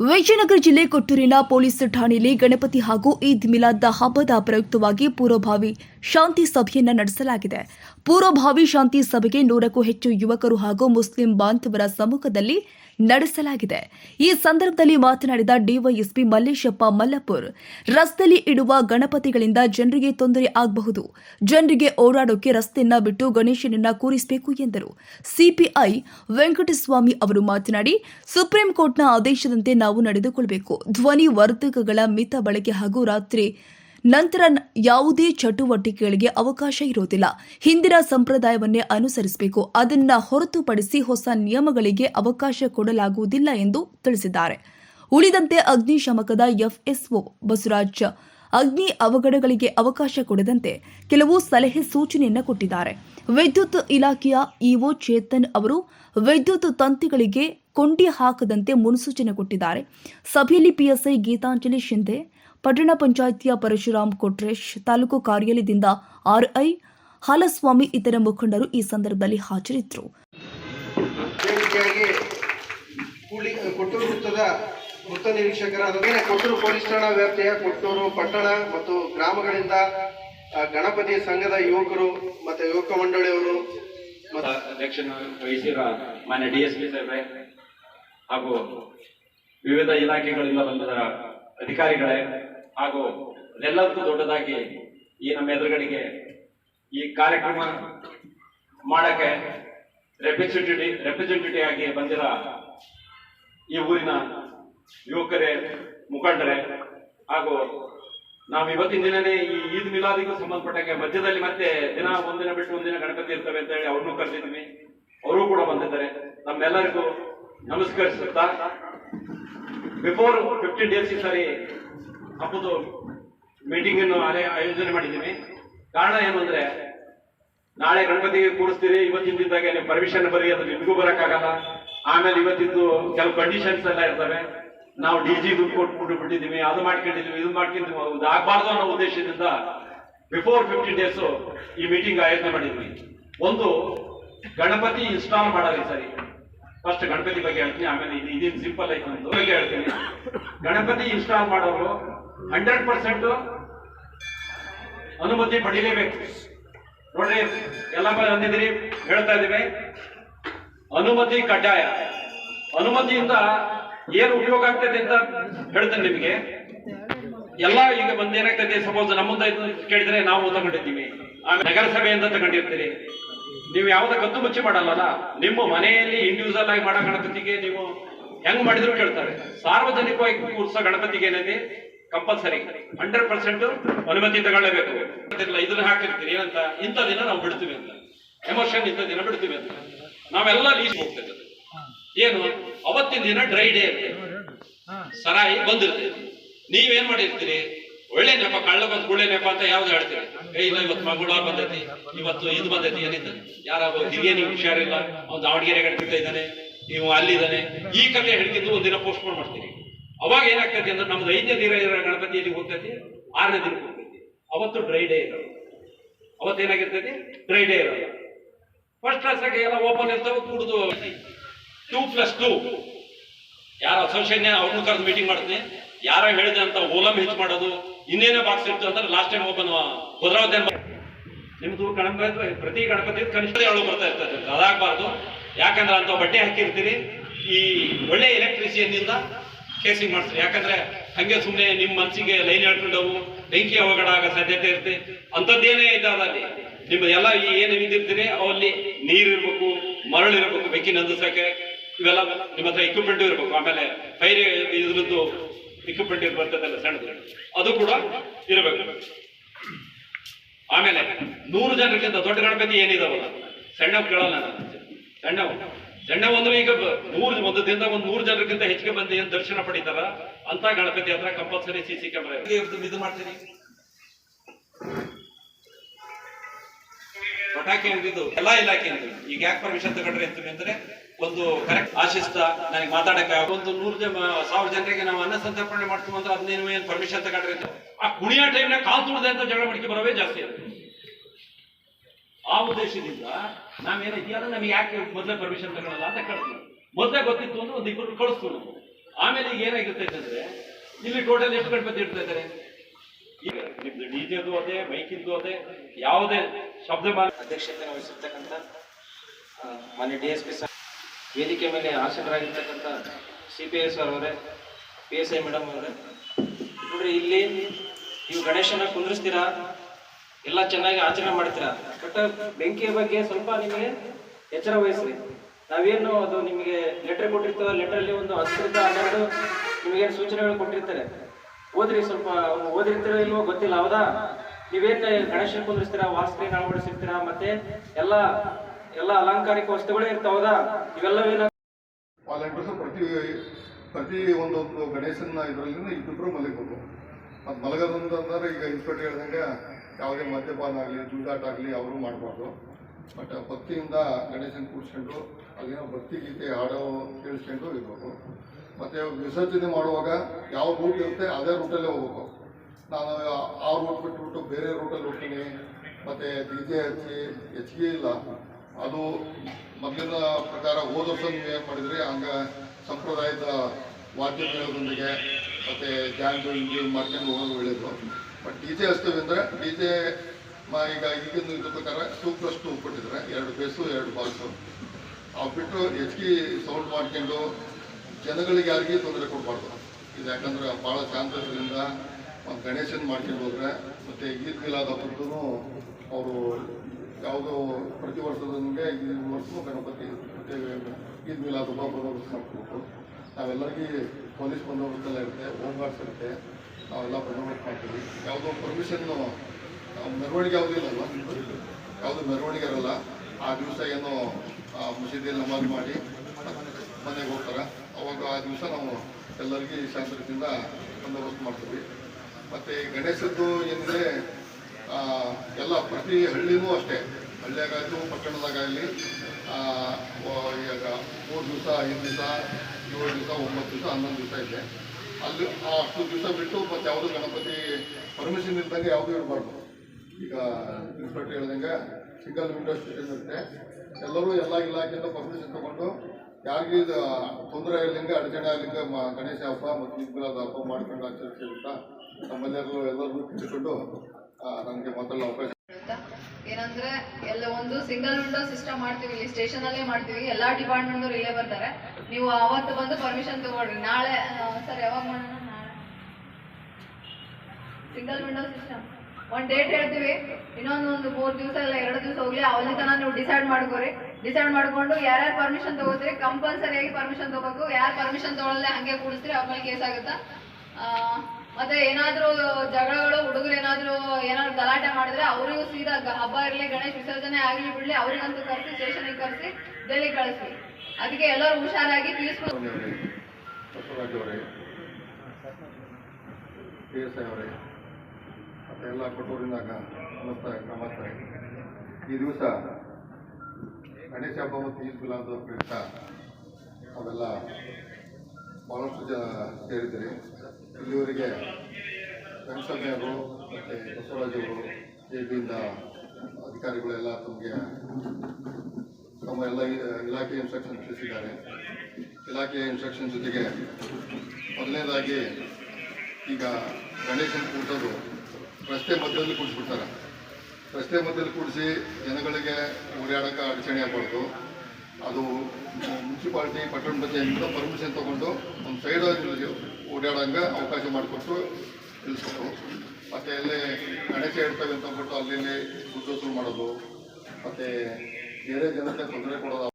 ವಿಜಯನಗರ ಜಿಲ್ಲೆ ಕೊಟ್ಟೂರಿನ ಪೊಲೀಸ್ ಠಾಣೆಯಲ್ಲಿ ಗಣಪತಿ ಹಾಗೂ ಈದ್ ಮಿಲಾದ್ ಹಬ್ಬದ ಪ್ರಯುಕ್ತವಾಗಿ ಪೂರ್ವಭಾವಿ ಶಾಂತಿ ಸಭೆಯನ್ನ ನಡೆಸಲಾಗಿದೆ. ಪೂರ್ವಭಾವಿ ಶಾಂತಿ ಸಭೆಗೆ ನೂರಕ್ಕೂ ಹೆಚ್ಚು ಯುವಕರು ಹಾಗೂ ಮುಸ್ಲಿಂ ಬಾಂಧವರ ಸಮ್ಮುಖದಲ್ಲಿ ನಡೆಸಲಾಗಿದೆ. ಈ ಸಂದರ್ಭದಲ್ಲಿ ಮಾತನಾಡಿದ ಡಿವೈಎಸ್ಪಿ ಮಲ್ಲೇಶಪ್ಪ ಮಲ್ಲಪುರ್ ರಸ್ತೆಯಲ್ಲಿ ಇಡುವ ಗಣಪತಿಗಳಿಂದ ಜನರಿಗೆ ತೊಂದರೆ ಆಗಬಹುದು. ಜನರಿಗೆ ಓಡಾಡೋಕೆ ರಸ್ತೆಯನ್ನ ಬಿಟ್ಟು ಗಣೇಶನನ್ನ ಕೂರಿಸಬೇಕು ಎಂದರು. ಸಿಪಿಐ ವೆಂಕಟಸ್ವಾಮಿ ಅವರು ಮಾತನಾಡಿ, ಸುಪ್ರೀಂ ಕೋರ್ಟ್ನ ಆದೇಶದಂತೆ ನಾವು ನಡೆದುಕೊಳ್ಳಬೇಕು ಧ್ವನಿ ವರ್ಧಕಗಳ ಮಿತ ಬಳಕೆ ಹಾಗೂ ರಾತ್ರಿ ನಂತರ ಯಾವುದೇ ಚಟುವಟಿಕೆಗಳಿಗೆ ಅವಕಾಶ ಇರೋದಿಲ್ಲ. ಹಿಂದಿನ ಸಂಪ್ರದಾಯವನ್ನೇ ಅನುಸರಿಸಬೇಕು. ಅದನ್ನ ಹೊರತುಪಡಿಸಿ ಹೊಸ ನಿಯಮಗಳಿಗೆ ಅವಕಾಶ ಕೊಡಲಾಗುವುದಿಲ್ಲ ಎಂದು ತಿಳಿಸಿದ್ದಾರೆ. ಉಳಿದಂತೆ ಅಗ್ನಿಶಾಮಕದ ಎಫ್ಎಸ್ಒ ಬಸವರಾಜ್, ಅಗ್ನಿ ಅವಘಡಗಳಿಗೆ ಅವಕಾಶ ಕೊಡದಂತೆ ಕೆಲವು ಸಲಹೆ ಸೂಚನೆಯನ್ನು ಕೊಟ್ಟಿದ್ದಾರೆ. ವಿದ್ಯುತ್ ಇಲಾಖೆಯ ಇಒ ಚೇತನ್ ಅವರು ವಿದ್ಯುತ್ ತಂತಿಗಳಿಗೆ ಕೊಂಡಿ ಹಾಕದಂತೆ ಮುನ್ಸೂಚನೆ ಕೊಟ್ಟಿದ್ದಾರೆ. ಸಭೆಯಲ್ಲಿ ಪಿಎಸ್ಐ ಗೀತಾಂಜಲಿ ಶಿಂದೆ ಪಟ್ಟಣ ಪಂಚಾಯಿತಿಯ ಪರಶುರಾಮ್ ಕೊಟ್ರೇಶ್ ತಾಲೂಕು ಕಾರ್ಯಾಲಯದಿಂದ ಆರ್ಐ ಹಾಲಸ್ವಾಮಿ ಇತರ ಮುಖಂಡರು ಈ ಸಂದರ್ಭದಲ್ಲಿ ಹಾಜರಿದ್ದರು. ವೇದಿಕೆಯಾಗಿ ಕೂಲಿ ಕೊಟ್ಟೂರು ಪೊಲೀಸ್ ಠಾಣಾ ವ್ಯಾಪ್ತಿಯ ಕೊಟ್ಟೂರು ಪಟ್ಟಣ ಮತ್ತು ಗ್ರಾಮಗಳಿಂದ ಗಣಪತಿ ಸಂಘದ ಯುವಕರು ಮತ್ತೆ ಯುವಕ ಮಂಡಳಿಯವರು ಮತ್ತು ಅಧ್ಯಕ್ಷನ ವಹಿಸಿರುವ ಮಾನ್ಯ ಡಿ ಎಸ್ ಪಿ ಸಾಹೇಬ್ರೆ ಹಾಗೂ ವಿವಿಧ ಇಲಾಖೆಗಳಿಂದ ಬಂದ ಅಧಿಕಾರಿಗಳೇ ಹಾಗೂ ಅದೆಲ್ಲದಕ್ಕೂ ದೊಡ್ಡದಾಗಿ ಈ ನಮ್ಮ ಎದುರುಗಡೆಗೆ ಈ ಕಾರ್ಯಕ್ರಮ ಮಾಡಕ್ಕೆ ರೆಪ್ರೆಸೆಂಟೇಟಿವ್ ರೆಪ್ರೆಸೆಂಟೇಟಿವ್ ಆಗಿ ಬಂದಿರೋ ಈ ಊರಿನ ಯುವಕರೇ, ಮುಖಂಡರೇ, ಹಾಗೂ ನಾವು ಇವತ್ತಿನ ದಿನನೇ ಈ ಈದ್ ಮಿಲಾದಿಗೂ ಸಂಬಂಧಪಟ್ಟಂಗೆ ಮಧ್ಯದಲ್ಲಿ ಮತ್ತೆ ದಿನ ಒಂದಿನ ಬಿಟ್ಟು ಒಂದಿನ ಗಣಪತಿ ಇರ್ತವೆ ಅಂತ ಹೇಳಿ ಅವ್ರನ್ನೂ ಕರೆದಿದ್ವಿ. ಅವರು ಕೂಡ ಬಂದಿದ್ದಾರೆ. ನಮ್ಮೆಲ್ಲರಿಗೂ ನಮಸ್ಕರಿಸುತ್ತಾ ಬಿಫೋರ್ ಫಿಫ್ಟೀನ್ ಡೇಸ್ ಈ ಸಾರಿ ಹಬ್ಬದ ಮೀಟಿಂಗ್ ಅನ್ನು ಆಯ- ಆಯೋಜನೆ ಮಾಡಿದ್ದೀವಿ. ಕಾರಣ ಏನು ನಾಳೆ ಗಣಪತಿಗೆ ಕೂರಿಸ್ತೀರಿ ಇವತ್ತಿನ ದಿನದಾಗೆ ನೀವು ಪರ್ಮಿಷನ್ ಬರೀ ಅದು ನಿಮಗೂ ಬರೋಕ್ಕಾಗಲ್ಲ. ಆಮೇಲೆ ಇವತ್ತಿದ್ದು ಕೆಲವು ಕಂಡೀಷನ್ಸ್ ಎಲ್ಲ ಇರ್ತವೆ. ನಾವು ಡಿ ಜಿ ದುಡ್ಡು ಕೊಟ್ಬಿಟ್ಟು ಬಿಟ್ಟಿದ್ದೀವಿ, ಅದು ಮಾಡ್ಕೊಂಡಿದ್ದೀವಿ, ಇದು ಮಾಡ್ಕೊಂಡಿದ್ದೀವಿ, ಅದು ಆಗ್ಬಾರ್ದು ಅನ್ನೋ ಉದ್ದೇಶದಿಂದ ಬಿಫೋರ್ ಫಿಫ್ಟೀನ್ ಡೇಸ್ ಈ ಮೀಟಿಂಗ್ ಆಯೋಜನೆ ಮಾಡಿದ್ವಿ. ಒಂದು, ಗಣಪತಿ ಇನ್ಸ್ಟಾಲ್ ಮಾಡಲಿ ಸರಿ. ಫಸ್ಟ್ ಗಣಪತಿ ಬಗ್ಗೆ ಹೇಳ್ತೀನಿ, ಆಮೇಲೆ ಇದು ಇದೇನು ಸಿಂಪಲ್ ಐತೆ ಬಗ್ಗೆ ಹೇಳ್ತೀನಿ. ಗಣಪತಿ ಇನ್ಸ್ಟಾಲ್ ಮಾಡೋರು ಹಂಡ್ರೆಡ್ ಪರ್ಸೆಂಟ್ ಅನುಮತಿ ಪಡೀಲೇಬೇಕು ನೋಡ್ರಿ, ಎಲ್ಲ ಅಂದಿದ್ದೀರಿ, ಹೇಳ್ತಾ ಇದೀವಿ ಅನುಮತಿ ಕಡ್ಡಾಯ. ಅನುಮತಿಯಿಂದ ಏನು ಉಪಯೋಗ ಆಗ್ತದೆ ಅಂತ ಹೇಳ್ತೇನೆ ನಿಮಗೆ. ಎಲ್ಲ ಈಗ ಬಂದ ಏನಾಗ್ತದೆ ಸಪೋಸ್ ನಮ್ಮಿಂದ ಕೇಳಿದ್ರೆ ನಾವು ತಗೊಂಡಿದ್ದೀವಿ. ಆಮೇಲೆ ನಗರಸಭೆಯಿಂದ ತಗೊಂಡಿರ್ತೀರಿ. ನೀವು ಯಾವ್ದ ಕದ್ದು ಮುಚ್ಚಿ ಮಾಡಲ್ಲ ನಿಮ್ಮ ಮನೆಯಲ್ಲಿ ಇಂಡಿವಿಜುವಲ್ ಆಗಿ ಮಾಡೋ ಗಣಪತಿಗೆ ನೀವು ಹೆಂಗ್ ಮಾಡಿದ್ರು ಕೇಳ್ತಾರೆ. ಸಾರ್ವಜನಿಕವಾಗಿ ಕೂರ್ಸೋ ಗಣಪತಿಗೆ ಏನಿದೆ ಕಂಪಲ್ಸರಿ. ಹಂಡ್ರೆಡ್ ಪರ್ಸೆಂಟ್ ಅನುಮತಿ ತಗೊಳ್ಳೇಬೇಕು. ಇದನ್ನ ಹಾಕಿರ್ತೀರಿ ಏನಂತ ಇಂಥ ದಿನ ನಾವು ಬಿಡ್ತೀವಿ ಅಂತ. ಎಮೋಷನ್ ಇಂಥ ದಿನ ಬಿಡ್ತೀವಿ ಅಂತ. ನಾವೆಲ್ಲ ಲೀಸ್ ಹೋಗ್ತೇವೆ. ಏನು? ಅವತ್ತಿನ ದಿನ ಡ್ರೈ ಡೇ ಇರ್ತೇವೆ ಸರಾಯಿ ಬಂದಿರ್ತೇವೆ ನೀವೇನ್ ಮಾಡಿರ್ತೀರಿ? ಒಳ್ಳೆ ನೆಪ, ಕಳ್ಳ ಬಂದ್ ಗುಳ್ಳೆ ನೆಪ ಅಂತ ಯಾವ್ದು ಹೇಳ್ತೀರಿ? ಏ ಇಲ್ಲ ಇವತ್ತು ಮಂಗಳವಾರ ಬಂದೈತಿ, ಇವತ್ತು ಇದು ಬಂದೈತಿ, ಏನಿದೆ? ಯಾರ ಹಿರಿಯನಿಗೆ ಹುಷಾರಿಲ್ಲ ಅವ್ನು ದಾವಣಗೆರೆ ಗಡ್ಬಿಟ್ಟ ಇದ್ದಾನೆ, ನೀವು ಅಲ್ಲಿದ್ದಾನೆ, ಈ ಕಲೆ ಹಿಡ್ಕಿದ್ದು ಒಂದಿನ ಪೋಸ್ಟ್ಪೋನ್ ಮಾಡ್ತೀರಿ. ಅವಾಗ ಏನಾಗ್ತೈತಿ ಅಂದ್ರೆ ನಮ್ದು ಐದನೇ ದಿನ ಇರೋ ಗಣಪತಿ ಎಲ್ಲಿಗೆ ಹೋಗ್ತೈತಿ, ಆರನೇ ದಿನಕ್ಕೆ ಹೋಗ್ತೈತಿ. ಅವತ್ತು ಡ್ರೈ ಡೇ ಇರೋದು. ಅವತ್ತೇನಾಗಿರ್ತೈತಿ ಡ್ರೈ ಡೇ ಇರೋಲ್ಲ ಫಸ್ಟ್ ಕ್ಲಾಸ್ ಎಲ್ಲ ಓಪನ್ ಇರ್ತಾವೆ, ಕುಡಿದು ಟೂ ಪ್ಲಸ್ ಟೂ ಯಾರ ಅಸೋಸಿಯೇಷನ್ ಅವ್ರನ್ನೂ ಕರೆದು ಮೀಟಿಂಗ್ ಮಾಡ್ತೀನಿ. ಯಾರೋ ಹೇಳಿದೆ ಅಂತ ಓಲಂ ಹೆಚ್ಚು ಮಾಡೋದು, ಇನ್ನೇನೋ ಬಾಕ್ಸ್ ಇತ್ತು ಅಂದ್ರೆ ಲಾಸ್ಟ್ ಟೈಮ್ ಓಪನ್ ಭದ್ರಾವತಿ ನಿಮ್ದು ಗಣಪತಿ ಪ್ರತಿ ಗಣಪತಿ ಕನಿಷ್ಠ ಹೇಳು ಬರ್ತಾ ಇರ್ತದೆ. ಅದಾಗಬಾರ್ದು. ಯಾಕಂದ್ರೆ ಅಂತ ಬಟ್ಟೆ ಹಾಕಿರ್ತೀರಿ. ಈ ಒಳ್ಳೆ ಎಲೆಕ್ಟ್ರಿಸಿಯನ್ನಿಂದ ಕೇಸಿಂಗ್ ಮಾಡಿಸ್ರಿ ಯಾಕಂದ್ರೆ ಹಂಗೆ ಸುಮ್ಮನೆ ನಿಮ್ಮ ಮನಸ್ಸಿಗೆ ಲೈನ್ ಹೇಳ್ಕೊಂಡವು. ಬೆಂಕಿ ಅವಘಡ ಆಗೋ ಸಾಧ್ಯತೆ ಇರುತ್ತೆ. ಅಂಥದ್ದೇನೇ ಇದ್ದಾವೆ ನಿಮ್ಮ ಎಲ್ಲ ಏನು ಹಿಂದಿರ್ತೀರಿ ಅವಲ್ಲಿ ನೀರು ಇರಬೇಕು, ಮರಳು ಇರಬೇಕು, ಬೆಂಕಿ ನಂದಿಸೋಕೆ. ಇವೆಲ್ಲ ನಿಮ್ಮ ಹತ್ರ ಇಕ್ವಿಪ್ಮೆಂಟ್ ಇರಬೇಕು. ಆಮೇಲೆ ಫೈರ್ ಇದ್ರದ್ದು ಇಕ್ವಿಪ್ಮೆಂಟ್ ಬರ್ತದಲ್ಲ ಸಣ್ಣದು. ಅದು ಕೂಡ ಇರಬೇಕು. ಆಮೇಲೆ ನೂರು ಜನಕ್ಕಿಂತ ದೊಡ್ಡ ಗಣಪತಿ ಏನಿದಾವಲ್ಲ? ಸಣ್ಣವ್ ಕೇಳಲ್ಲ ನಾನು. ಸಣ್ಣವು ಸಣ್ಣವು ಒಂದು ಈಗ ಮೂರ್ ಒಂದು ದಿನದ ಒಂದು ನೂರು ಜನರಿಗಿಂತ ಹೆಚ್ಚಿಗೆ ಬಂದು ಏನ್ ದರ್ಶನ ಪಡಿತಾರ? ಅಂತ ಗಣಪತಿ ಹತ್ರ ಕಂಪಲ್ಸರಿ ಸಿ ಸಿ ಕ್ಯಾಮರಾ ಇದು ಮಾಡ್ತೀರಿ? ಪಟಾಕಿ ಹಿಡಿದು ಎಲ್ಲಾ ಇಲಾಖೆ ಅಂತ ಈಗ ಯಾಕೆ ಪರ್ಮಿಷನ್ ತಗೊಂಡ್ರಿ ಅಂತ ಅಂದ್ರೆ ಒಂದು ಕರೆಕ್ಟ್ ಆಶಿಸ್ತ ನನಗೆ ಮಾತಾಡಕ್ಕೆ ಒಂದು ನೂರ್ ಜನ ಸಾವಿರ ಜನರಿಗೆ ನಾವು ಅನ್ನ ಸಂತರ್ಪಣೆ ಮಾಡ್ತೀವಿ ಅಂದ್ರೆ ಅದನ್ನೇನು ಏನ್ ಪರ್ಮಿಷನ್ ತಗೊಂಡ್ರಿ ಅಂತ. ಆ ಕುಣಿಯ ಟೈಮ್ನಾಗ ಕಾಲ್ ತುಳಿದೆ ಅಂತ ಜಗಳ ಮಡಿಕೆ ಬರೋವೇ ಜಾಸ್ತಿ ಆ ಉದ್ದೇಶದಿಂದ ನಾವೇನು ಇದೆಯಲ್ಲ ನಮಗೆ ಯಾಕೆ ಮೊದಲೇ ಪರ್ಮಿಷನ್ ತಗೊಳ್ಳಲ್ಲ ಅಂತ ಕೇಳ್ತೀವಿ. ಮೊದಲೇ ಗೊತ್ತಿತ್ತು ಅಂದ್ರೆ ಒಂದು ಇಬ್ಬರು ಕಳಿಸ್ತೀವಿ ನಾವು ಆಮೇಲೆ ಈಗ ಏನಾಗಿರ್ತೈತೆ ಅಂದ್ರೆ ಇಲ್ಲಿ ಟೋಟಲ್ ಎಷ್ಟು ಗಣಪತಿ ಇಡ್ತಾ ಇದ್ದಾರೆ? ಈಗ ನಿಮ್ದು ಡಿಜೆದು ಅದೇ, ಮೈಕಿಂದು ಅದೇ, ಯಾವುದೇ ಶಬ್ದ ಅಧ್ಯಕ್ಷತೆ ವಹಿಸಿರ್ತಕ್ಕಂಥ ಮಾನ್ಯ ಡಿ ಎಸ್ ಪಿ ಸರ್, ವೇದಿಕೆ ಮೇಲೆ ಆಸನರಾಗಿರ್ತಕ್ಕಂಥ ಸಿ ಪಿ ಎಸ್ ಅವರೇ, ಪಿ ಎಸ್ ಐ ಮೇಡಮ್ ಅವರೇ, ನೋಡ್ರಿ ಇಲ್ಲಿ ನೀವು ಗಣೇಶನ ಕುಂದ್ರಿಸ್ತೀರಾ? ಎಲ್ಲ ಚೆನ್ನಾಗಿ ಆಚರಣೆ ಮಾಡ್ತೀರಾ? ಬಟ್ ಬೆಂಕಿಯ ಬಗ್ಗೆ ಸ್ವಲ್ಪ ನಿಮಗೆ ಎಚ್ಚರ ವಹಿಸ್ರಿ. ನಾವೇನು ಅದು ನಿಮಗೆ ಲೆಟರ್ ಕೊಟ್ಟಿರ್ತೇವೆ ಲೆಟರಲ್ಲಿ ಒಂದು ಹತ್ತರಿಂದ ಹನ್ನೆರಡು ನಿಮಗೇನು ಸೂಚನೆಗಳು ಕೊಟ್ಟಿರ್ತಾರೆ. ಓದ್ರಿ ಸ್ವಲ್ಪ ಓದಿರ್ತೀರೋ ಇಲ್ವೋ ಗೊತ್ತಿಲ್ಲ, ಹೌದಾ? ನೀವೇನ್ ಗಣೇಶನ ಕುಂದಿರ್ತೀರಾ ವಾಸ್ಕ್ರೀನ್ ಅಳವಡಿಸಿರ್ತೀರಾ, ಮತ್ತೆ ಎಲ್ಲ ಎಲ್ಲ ಅಲಂಕಾರಿಕ ವಸ್ತುಗಳೇ ಇರ್ತಾವ, ಹೌದಾ? ಇವೆಲ್ಲವೇನ ಪ್ರತಿ ಪ್ರತಿ ಒಂದೊಂದು ಗಣೇಶನ ಇದರಲ್ಲಿ ಇಬ್ಬಿಬ್ರು ಮಲಗಬೇಕು ಮತ್ತು ಮಲಗೋದು ಅಂತಂದ್ರೆ ಈಗ ಇನ್ಸ್ಪೆಕ್ಟರ್ ಹೇಳ್ದಂಗೆ ಯಾವುದೇ ಮದ್ಯಪಾನ ಆಗಲಿ ಜೂಜಾಟ ಆಗಲಿ ಅವರು ಮಾಡಬಾರ್ದು. ಬಟ್ ಭಕ್ತಿಯಿಂದ ಗಣೇಶನ ಕೂರಿಸ್ಕೊಂಡು ಅದೇನೋ ಭಕ್ತಿ ಗೀತೆ ಹಾಡೋ ಕೇಳಿಸ್ಕೊಂಡು ಇರಬೇಕು ಮತ್ತು ವಿಸರ್ಜನೆ ಮಾಡುವಾಗ ಯಾವ ರೂಟ್ ಇರುತ್ತೆ, ಅದೇ ರೂಟಲ್ಲೇ ಹೋಗ್ಬೇಕು. ನಾನು ಆ- ರೂಟ್ ಬಿಟ್ಬಿಟ್ಟು ಬೇರೆ ರೂಟಲ್ಲಿ ಹೋಗ್ತೀನಿ. ಮತ್ತು ಡಿ ಜೆ ಹಚ್ಚಿ ಹೆಚ್ಚಿಗೆ ಇಲ್ಲ. ಅದು ಮೊದಲಿನ ಪ್ರಕಾರ ಹೋದ ವರ್ಷ ನೀವು ಏನು ಮಾಡಿದ್ರಿ, ಹಂಗ ಸಂಪ್ರದಾಯದ ವಾದ್ಯ ಮೇಳದೊಂದಿಗೆ ಮತ್ತು ಜಾಂಡು ಇಂಜು ಮಾಡ್ಕೊಂಡು ಹೋಗೋದು ಒಳ್ಳೇದು. ಬಟ್ ಅಷ್ಟೇ ಅಂದರೆ ಡಿ ಜೆ ಈಗ ಈಗಿನ ಇದ್ರ ಪ್ರಕಾರ ಟೂ ಪ್ಲಸ್ ಟೂ ಕೊಟ್ಟಿದ್ದಾರೆ ಎರಡು ಬೇಸು, ಎರಡು ಬಾಕ್ಸು ಅವು ಬಿಟ್ಟು ಹೆಚ್ಚಿಗೆ ಸೌಂಡ್ ಮಾಡ್ಕೊಂಡು ಜನಗಳಿಗೆ ಯಾರಿಗೂ ತೊಂದರೆ ಕೊಡಬಾರ್ದು. ಇದು ಯಾಕಂದ್ರೆ ಭಾಳ ಶಾಂತದಿಂದ ಒಂದು ಗಣೇಶನ್ ಮಾಡ್ಕೊಂಡು ಹೋದ್ರೆ, ಮತ್ತು ಈದ್ ಮಿಲಾದ ಹಬ್ಬದ್ದು ಅವರು ಯಾವುದೋ ಪ್ರತಿ ವರ್ಷದಂಗೆ ಈ ವರ್ಷವೂ ಗಣಪತಿ ಮತ್ತು ಈದ್ ಮಿಲಾದ ಹಬ್ಬ ಮಾಡ್ಕೋಬೇಕು ನಾವೆಲ್ಲರಿಗೆ ಪೊಲೀಸ್ ಬಂದೋಬಸ್ತೆಲ್ಲ ಇರುತ್ತೆ, ಹೋಮ್ ಗಾರ್ಡ್ಸ್ ಇರುತ್ತೆ. ನಾವೆಲ್ಲ ಪ್ರಮೋಟ್ ಮಾಡ್ತೀವಿ ಯಾವುದೋ ಪರ್ಮಿಷನ್ನು ಮೆರವಣಿಗೆ ಯಾವುದೂ ಇಲ್ಲಲ್ಲ. ಯಾವುದು ಮೆರವಣಿಗೆ ಇರಲ್ಲ. ಆ ದಿವಸ ಏನು ಮಸೀದಿಯಲ್ಲಿ ನಮಾಜ್ ಮಾಡಿ ಮನೆಗೆ ಹೋಗ್ತಾರೆ. ಅವಾಗ ಆ ದಿವಸ ನಾವು ಎಲ್ಲರಿಗೆ ಶಾಸ್ತ್ರದಿಂದ ಬಂದೋಬಸ್ತ್ ಮಾಡ್ತೀವಿ. ಮತ್ತು ಗಣೇಶದ್ದು ಏನಿದೆ ಎಲ್ಲ ಪ್ರತಿ ಹಳ್ಳಿನೂ ಅಷ್ಟೇ. ಹಳ್ಳಿಯಾಗಾಯಿತು ಪಟ್ಟಣದಾಗಲಿ ಈಗ ಮೂರು ದಿವಸ, ಐದು ದಿವಸ, ಏಳು ದಿವಸ, ಒಂಬತ್ತು ದಿವಸ, ಹನ್ನೊಂದು ದಿವಸ ಇದೆ. ಅಲ್ಲಿ ಅಷ್ಟು ದಿವಸ ಬಿಟ್ಟು ಮತ್ತು ಯಾವುದೂ ಗಣಪತಿ ಪರ್ಮಿಷನ್ ಇದ್ದಂಗೆ ಯಾವುದೂ ಇರಬಾರ್ದು ಈಗ ಇನ್ಸ್ಪೆಕ್ಟರ್ ಹೇಳ್ದಂಗೆ ಸಿಂಗಲ್ ವಿಂಡೋ ಇರುತ್ತೆ ಎಲ್ಲರೂ ಎಲ್ಲ ಇಲಾಖೆಯಿಂದ ಪರ್ಮಿಷನ್ ತಗೊಂಡು ಯಾರಿಗೆ ಇದು ತೊಂದರೆ ಆಗಲಿಂಗ, ಅಡಚಣೆ ಆಗ್ಲಿಂಗ ಗಣೇಶ ಹಬ್ಬ ಮತ್ತು ಇಬ್ಬರಾದ ಹಬ್ಬ ಮಾಡ್ಕೊಂಡು ಆಚರಿಸಿ ನಮ್ಮ ನಮ್ಮೆಲ್ಲರೂ ಎಲ್ಲರೂ ತಿಳ್ಕೊಂಡು ನನಗೆ ಮಾತಾಡಲು ಅವಕಾಶ. ಏನಂದ್ರೆ, ಎಲ್ಲ ಒಂದು ಸಿಂಗಲ್ ವಿಂಡೋ ಸಿಸ್ಟಮ್ ಮಾಡ್ತೀವಿ, ಇಲ್ಲಿ ಸ್ಟೇಷನ್ ಅಲ್ಲೇ ಮಾಡ್ತೀವಿ, ಎಲ್ಲಾ ಡಿಪಾರ್ಟ್ಮೆಂಟ್ ಇಲ್ಲೇ ಬರ್ತಾರೆ. ನೀವು ಅವತ್ತು ಬಂದು ಪರ್ಮಿಷನ್ ತಗೊಳ್ರಿ. ನಾಳೆ ಸರ್, ಯಾವಾಗ ಮಾಡೋಣ? ನಾಳೆ. Single window system. ಒಂದ್ ಡೇಟ್ ಹೇಳ್ತೀವಿ. ಇನ್ನೊಂದು ಒಂದು ಮೂರ್ ದಿವಸ ಇಲ್ಲ, ಎರಡು ದಿವಸ ಹೋಗ್ಲಿ ಅವಲ್ಲಿ ತನ ನೀವು ಡಿಸೈಡ್ ಮಾಡ್ಕೋರಿ. ಡಿಸೈಡ್ ಮಾಡ್ಕೊಂಡು ಯಾರ್ಯಾರು ಪರ್ಮಿಷನ್ ತಗೋತೀರಿ, ಕಂಪಲ್ಸರಿಯಾಗಿ ಪರ್ಮಿಷನ್ ತಗೋಬೇಕು. ಯಾರು ಪರ್ಮಿಷನ್ ತಗೊಳ್ಳದೆ ಹಂಗೆ ಕೂಡಿಸ್ತೀರಿ, ಅವ್ರ ಕೇಸ್ ಆಗುತ್ತಾ? ಮತ್ತೆ ಏನಾದರೂ ಜಗಳಗಳು ಹುಡುಗರು ಏನಾದ್ರೂ ಏನಾದ್ರು ಗಲಾಟೆ ಮಾಡಿದ್ರೆ ಅವರಿಗೂ ಸೀದಾ ಹಬ್ಬ ಇರಲಿ, ಗಣೇಶ ವಿಸರ್ಜನೆ ಆಗ್ಲಿ ಬಿಡ್ಲಿ, ಅವ್ರಿಗಂತೂ ಕರೆಸಿ, ಸ್ಟೇಷನ್ಗೆ ಕರೆಸಿ ಡೆಲ್ಲಿ ಕಳಿಸಿ. ಅದಕ್ಕೆ ಎಲ್ಲರೂ ಹುಷಾರಾಗಿ ಅವರೇ. ಎಲ್ಲ ಕೊಟ್ಟೂರಿನಾಗ ನಮಸ್ತೆ ನಮಸ್ತೆ. ಈ ದಿವಸ ಗಣೇಶ ಹಬ್ಬ ಮತ್ತು ಈದ್ ಮಿಲಾದ್ ಪ್ರಯುಕ್ತ ಅವೆಲ್ಲ ಭಾಳಷ್ಟು ಜನ ಸೇರಿದ್ದೀರಿ. ಇಲ್ಲಿವರೆಗೆ ಸಂಸದರು ಮತ್ತು ಬಸವರಾಜ್ ಅವರು ಬಿಯಿಂದ ಅಧಿಕಾರಿಗಳೆಲ್ಲ ತಮಗೆ ತಮ್ಮ ಎಲ್ಲ ಇಲಾಖೆ ಇನ್ಸ್ಟ್ರಕ್ಷನ್ ತಿಳಿಸಿದ್ದಾರೆ. ಇಲಾಖೆಯ ಇನ್ಸ್ಟ್ರಕ್ಷನ್ ಜೊತೆಗೆ ಮೊದಲನೇದಾಗಿ ಈಗ ಗಣೇಶನ ಕೂಡಿಸೋದು ರಸ್ತೆ ಮಧ್ಯದಲ್ಲಿ ಕೂಡಿಸ್ಬಿಡ್ತಾರೆ. ರಸ್ತೆ ಮಧ್ಯದಲ್ಲಿ ಕೂಡಿಸಿ ಜನಗಳಿಗೆ ಓಡಾಡೋಕೆ ಅಡಚಣೆ ಆಗಬಾರ್ದು. ಅದು ಮುನ್ಸಿಪಾಲ್ಟಿ ಪಟ್ಟಣ ಪಂಚಾಯತಿಂದ ಪರ್ಮಿಷನ್ ತೊಗೊಂಡು ಒಂದು ಸೈಡಲ್ಲಿ ಓಡಾಡೋಂಗೆ ಅವಕಾಶ ಮಾಡಿಕೊಟ್ಟು ತಿಳಿಸ್ಬೇಕು ಮತ್ತು ಅಲ್ಲಿ ಗಣೇಶ ಇಡ್ತೇವೆ ಅಂತ ಅಂದ್ಬಿಟ್ಟು ಅಲ್ಲಿ ದುಡ್ಡು ವಸೂಲು ಮಾಡೋದು, ಮತ್ತೆ ಬೇರೆ ಜನತೆ ತೊಂದರೆ ಕೊಡೋದು